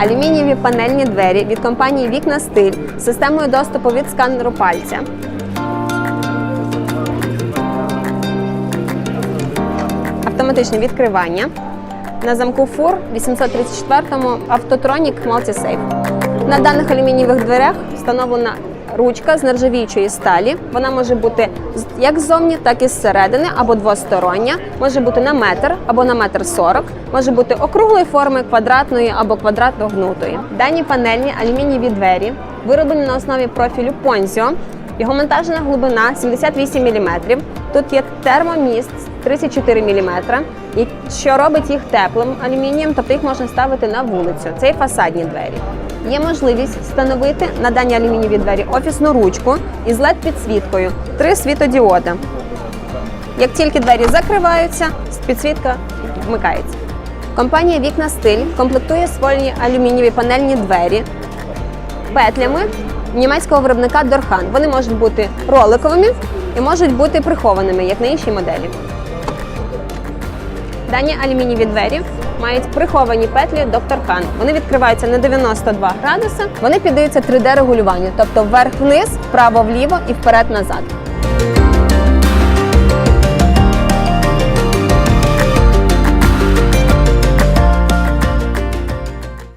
алюмінієві панельні двері від компанії Вікна Стиль з системою доступу від сканеру пальця. Автоматичне відкривання. На замку фур 834-му Автотронік Multisafe. На даних алюмінієвих дверях встановлена ручка з нержавіючої сталі. Вона може бути як ззовні, так і зсередини, або двостороння. Може бути на метр або на метр сорок. Може бути округлої форми, квадратної або квадратно-гнутої. Дані панельні алюмінієві двері вироблені на основі профілю Ponzio. Його монтажна глибина 78 мм. Тут є термоміст 34 мм, що робить їх теплим алюмінієм, тобто їх можна ставити на вулицю. Це і фасадні двері. Є можливість встановити на дані алюмінієві двері офісну ручку із led підсвіткою, три світодіоди. Як тільки двері закриваються, підсвітка вмикається. Компанія Вікна Стиль комплектує свої алюмінієві панельні двері петлями німецького виробника Дорхан. Вони можуть бути роликовими і можуть бути прихованими, як на іншій моделі. Дані алюмінієві двері мають приховані петлі доктор Хан. Вони відкриваються на 92 градуси. Вони піддаються 3D регулюванню, тобто вверх-вниз, вправо-вліво і вперед-назад.